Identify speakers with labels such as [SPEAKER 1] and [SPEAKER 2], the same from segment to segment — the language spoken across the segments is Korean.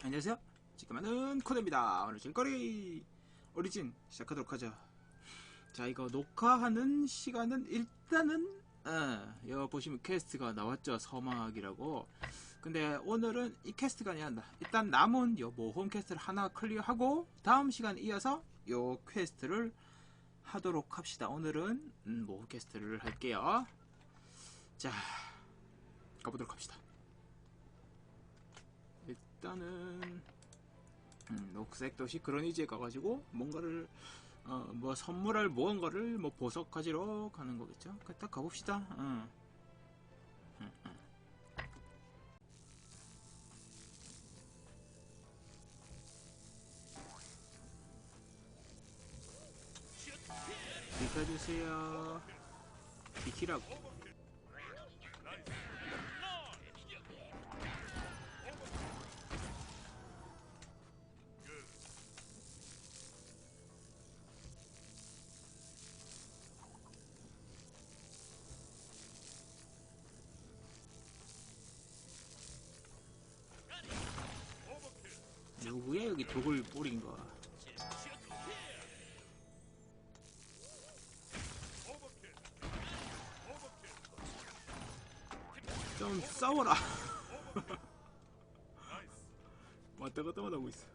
[SPEAKER 1] 안녕하세요. 지금은 코드입니다. 오늘 질거리 오리진 시작하도록 하죠. 자, 이거 녹화하는 시간은 일단은 어, 여기 보시면 퀘스트가 나왔죠. 서막이라고. 근데 오늘은 이 퀘스트가 아니라 일단 남은 요 모험 퀘스트를 하나 클리어하고 다음 시간에 이어서 요 퀘스트를 하도록 합시다. 오늘은 음, 모험 퀘스트를 할게요. 자, 가보도록 합시다. 일단은 음, 녹색 도시 그러니지에 가가지고 뭔가를 어, 뭐 선물할 무언가를 뭐 보석 가지러 가는 거겠죠. 그딱 가봅시다. 응. 응, 응. 비켜주세요. 비키라고. 누구야 여기 뿌린 거? 좀 싸워라. 왔다 갔다 하고 있어.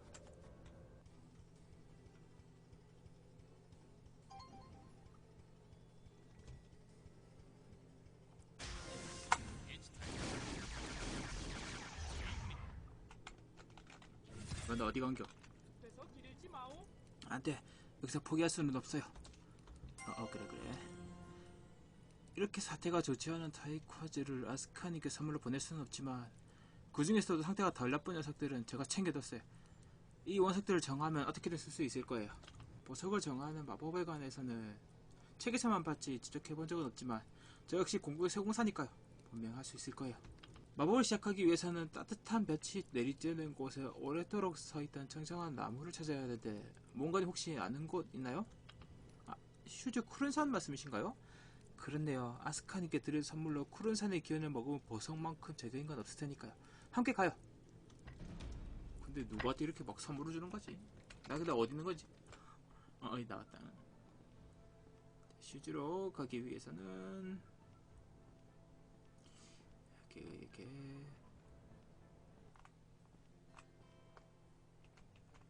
[SPEAKER 1] 어디 간겨? 안돼. 여기서 포기할 수는 없어요. 어, 어 그래 그래. 이렇게 사태가 좋지 않은 타이쿼즈를 아스카님께 선물로 보낼 수는 없지만 그 중에서도 상태가 덜 나쁜 녀석들은 제가 챙겨뒀어요. 이 원석들을 정하면 어떻게든 쓸 수 있을 거예요? 보석을 정하는 마법에 관해서는 책에서만 봤지 직접 해본 적은 없지만 저 역시 공부의 세공사니까요. 분명 할 수 있을 거예요 마법을 시작하기 위해서는 따뜻한 볕이 내리쬐는 곳에 오랫도록 서있던 청정한 나무를 찾아야 하는데 뭔가님 혹시 아는 곳 있나요? 아, 슈즈 쿠른산 말씀이신가요? 그렇네요. 아스카님께 드릴 선물로 쿠른산의 기운을 먹으면 보석만큼 제대인 건 없을 테니까요. 함께 가요. 근데 누구한테 이렇게 막 선물을 주는 거지? 나 근데 어디 있는 거지? 어, 어이 나왔다. 슈즈로 가기 위해서는 이렇게.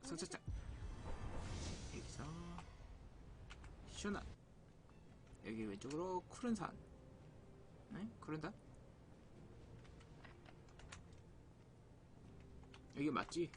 [SPEAKER 1] 선착장 여기서 슈나 여기 왼쪽으로 쿠른산. 네? 쿠른산? 여기 맞지?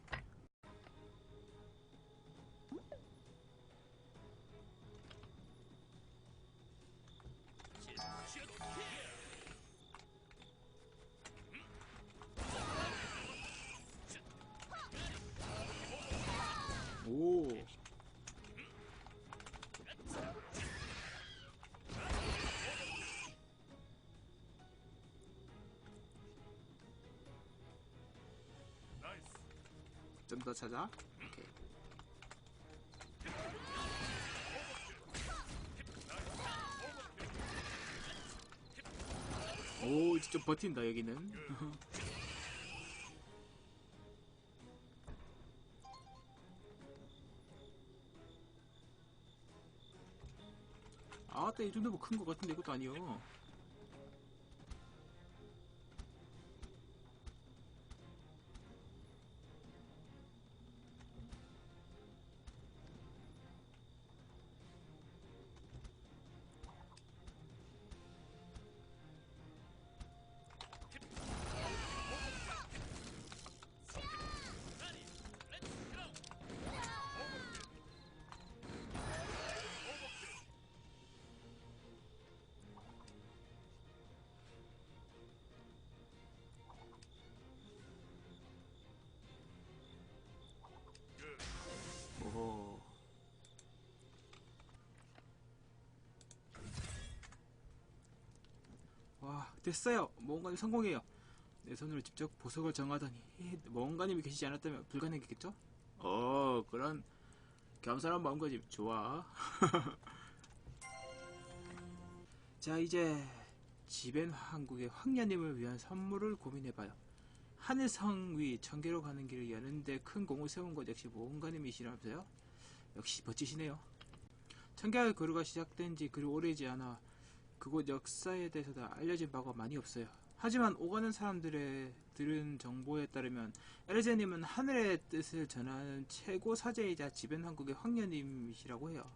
[SPEAKER 1] 좀 더 찾아. 오케이. 오, 좀 버틴다, 여기는. 아, 따, 이 정도면 큰거 같은데, 이것도 아니요. 와, 됐어요. 뭔가님 성공해요. 내 손으로 직접 보석을 정하다니. 이 뭔가님이 계시지 않았다면 불가능했겠죠? 어, 그런 겸손한 마음가짐 좋아. 자, 이제 지벤 한국의 황녀님을 위한 선물을 고민해봐요. 하늘성 위 청계로 가는 길을 여는데 큰 공을 세운 것 역시 모험가님이시라면서요? 역시 멋지시네요. 청계의 거루가 시작된 지 그리 오래지 않아 그곳 역사에 대해서도 알려진 바가 많이 없어요. 하지만 오가는 사람들의 들은 정보에 따르면 에르제님은 하늘의 뜻을 전하는 최고 사제이자 지변 왕국의 황녀님이시라고 해요.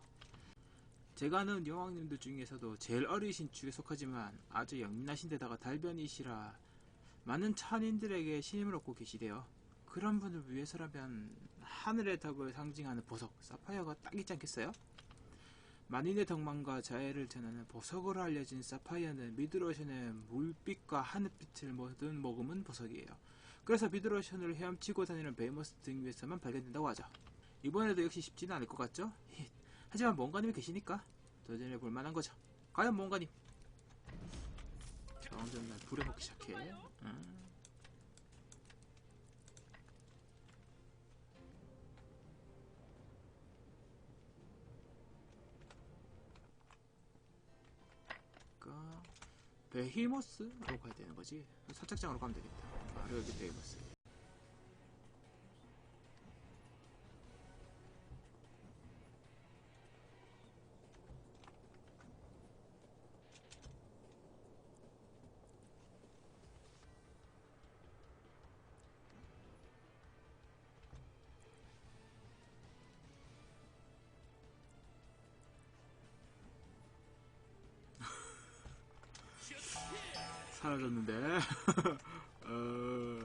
[SPEAKER 1] 제가 아는 여왕님들 중에서도 제일 어리신 축에 속하지만 아주 영민하신 데다가 달변이시라 많은 찬인들에게 신임을 얻고 계시대요. 그런 분을 위해서라면 하늘의 덕을 상징하는 보석 사파이어가 딱 있지 않겠어요? 만인의 덕망과 자애를 전하는 보석으로 알려진 사파이어는 미드로션의 물빛과 하늘빛을 모든 머금은 보석이에요. 그래서 미드로션을 헤엄치고 다니는 베이머스 등 위에서만 발견된다고 하죠. 이번에도 역시 쉽지는 않을 것 같죠? 힛. 하지만 뭔가님이 계시니까 도전해 볼 만한 거죠. 과연 뭔가님? 완전 날 불에 먹기 시작해. 음. 베히머스로 가야 되는 거지. 선착장으로 가면 되겠다. 아, 여기 베히머스. 사라졌는데. 어...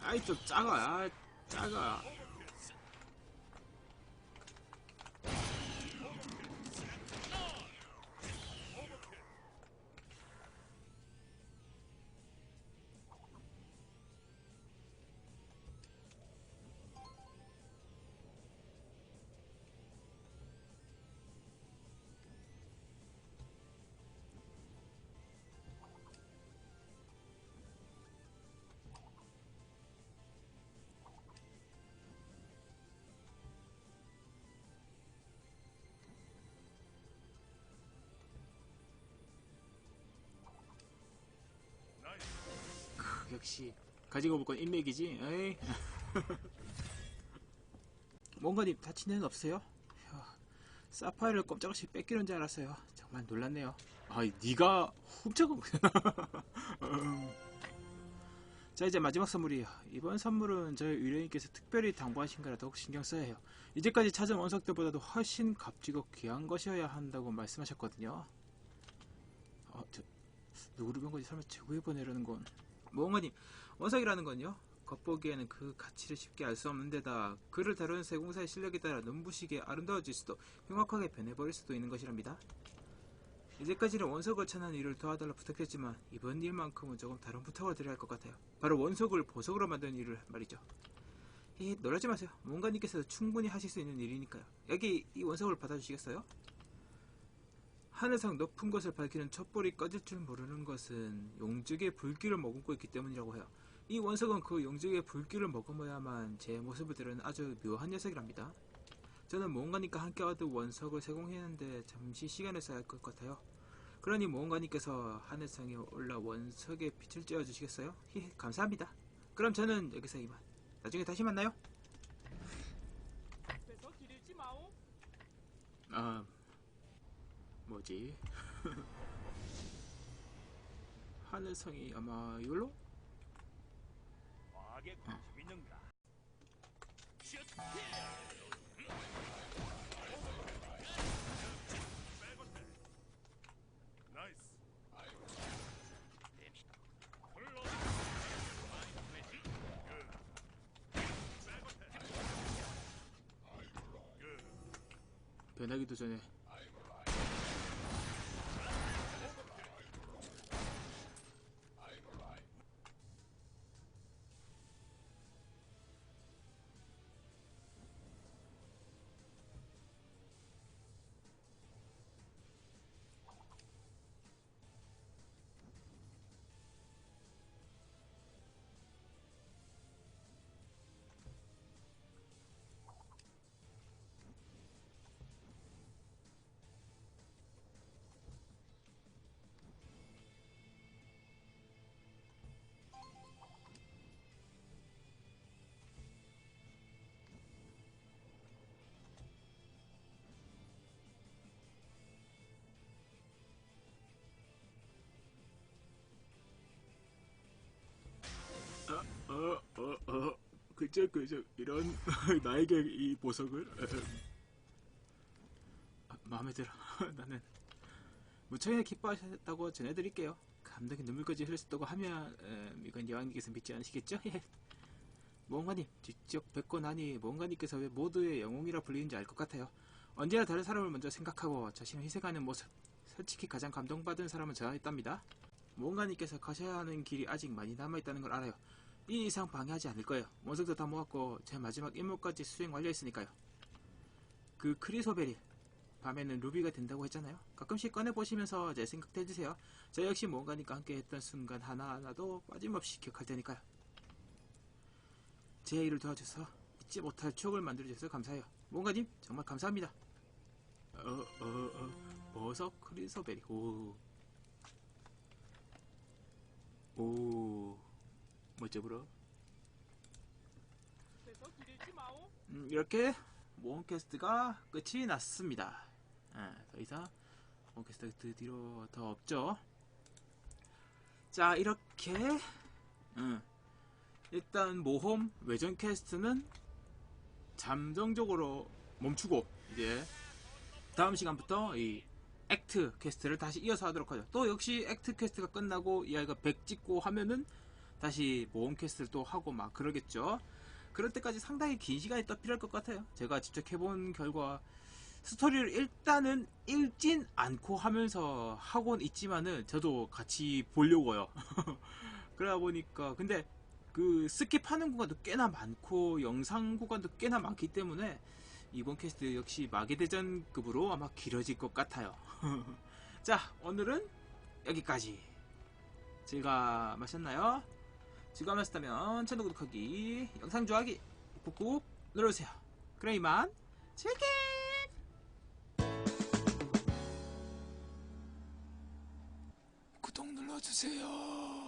[SPEAKER 1] 아이 좀 작아, 아, 작아. 역시 가지고 볼 건 인맥이지. 에이. 뭔가님 다친 데는 없어요? 휴, 사파이를 꼼짝없이 뺏기는 줄 알았어요. 정말 놀랐네요. 아이 거야. 음. 자 이제 마지막 선물이에요. 이번 선물은 저희 의뢰인께서 특별히 당부하신 거라 더욱 신경 써야 해요. 이제까지 찾은 원석들보다도 훨씬 값지고 귀한 것이어야 한다고 말씀하셨거든요. 어, 저, 누구를 본 거지? 설마 최고의 보내려는 건. 몽어님, 원석이라는 건요? 겉보기에는 그 가치를 쉽게 알 수 없는 데다 그를 다루는 세공사의 실력에 따라 눈부시게 아름다워질 수도 흉악하게 변해버릴 수도 있는 것이랍니다. 이제까지는 원석을 찾는 일을 도와달라 부탁했지만 이번 일만큼은 조금 다른 부탁을 드려야 할 것 같아요. 바로 원석을 보석으로 만드는 일을 말이죠. 이 놀라지 마세요. 뭔가님께서도 충분히 하실 수 있는 일이니까요. 여기 이 원석을 받아주시겠어요? 하늘상 높은 것을 밝히는 촛불이 꺼질 줄 모르는 것은 용적의 불길을 머금고 있기 때문이라고 해요. 이 원석은 그 용적의 불길을 머금어야만 제 모습을 드러내는 아주 묘한 녀석이랍니다. 저는 모험가님과 함께 얻은 원석을 세공했는데 잠시 시간을 써야 할 것 같아요. 그러니 모험가님께서 하늘상에 올라 원석에 빛을 쬐어주시겠어요? 히, 감사합니다. 그럼 저는 여기서 이만. 나중에 다시 만나요.
[SPEAKER 2] 앞에서 길 잃지 마오.
[SPEAKER 1] 아 뭐지 하늘성이 아마 이걸로?
[SPEAKER 3] 나이스.
[SPEAKER 1] 변하기도 전에 진짜 그저 이런 나에게 이 보석을 아, 마음에 들어. 나는 무척이나 기뻐하셨다고 전해드릴게요. 감독이 눈물까지 흘렸다고 하면 음, 이건 여왕님께서 믿지 않으시겠죠? 예. 모험가님 직접 뵙고 나니 모험가님께서 왜 모두의 영웅이라 불리는지 알 것 같아요. 언제나 다른 사람을 먼저 생각하고 자신을 희생하는 모습 솔직히 가장 감동받은 사람은 저였답니다. 모험가님께서 가셔야 하는 길이 아직 많이 남아있다는 걸 알아요. 이 이상 방해하지 않을 거예요. 원석도 다 모았고 제 마지막 임무까지 수행 완료했으니까요. 그 크리소베리 밤에는 루비가 된다고 했잖아요. 가끔씩 꺼내보시면서 제 생각도 해주세요. 저 역시 모험가님과 함께 했던 순간 하나하나도 빠짐없이 기억할 테니까요. 제 일을 도와줘서 잊지 못할 추억을 만들어주셔서 감사해요. 모험가님 정말 감사합니다. 어, 어, 어, 버섯 크리소베리. 오. 오.
[SPEAKER 2] 기르지 마오.
[SPEAKER 1] 음, 이렇게 모험 퀘스트가 끝이 났습니다. 아, 더 이상 모험 퀘스트 뒤로 더 없죠. 자, 이렇게 음, 일단 모험 외전 퀘스트는 잠정적으로 멈추고 이제 다음 시간부터 이 액트 퀘스트를 다시 이어서 하도록 하죠. 또 역시 액트 퀘스트가 끝나고 이 아이가 100 찍고 하면은 다시 모험 퀘스트를 또 하고 막 그러겠죠. 그럴 때까지 상당히 긴 시간이 또 필요할 것 같아요. 제가 직접 해본 결과 스토리를 일단은 읽진 않고 하면서 하곤 있지만은 저도 같이 보려고요. 그러다 보니까 근데 그 스킵하는 구간도 꽤나 많고 영상 구간도 꽤나 많기 때문에 이번 퀘스트 역시 마계대전급으로 아마 길어질 것 같아요. 자 오늘은 여기까지 즐거우셨나요? 즐거우셨다면 채널 구독하기, 영상 좋아하기 꾹꾹 눌러주세요. 그럼 이만 즐게! 구독 눌러주세요.